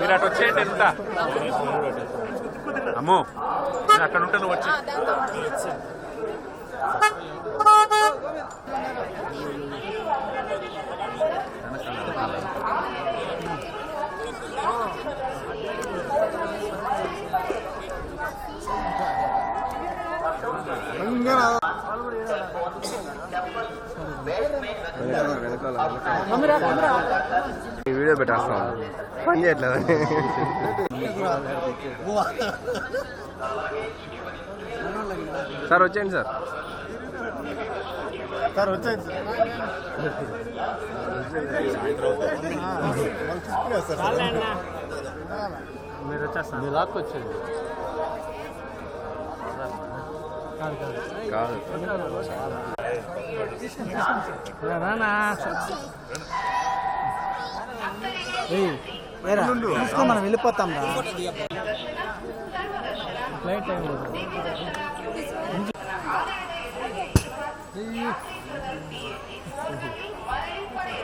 మీరు అటు వచ్చేయండి ఎంత అమ్మో. అక్కడ ఉంటే నువ్వు వచ్చి. వీడియో పెట్టేస్తాం పని చేయట్లేదు సార్ వచ్చేయండి సార్. సార్ చాలే అన్నా. మీరు వచ్చేస్తాను మీరు లాక్కొచ్చేయండి కాదు రానా తీసుకో మనం వెళ్ళిపోతాం రా. ఫ్లైట్ టైం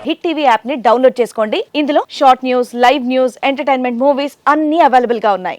హిట్ టీవీ యాప్ని డౌన్లోడ్ చేసుకోండి. ఇందులో short news live news entertainment movies అన్ని అవైలబుల్గా ఉన్నాయి.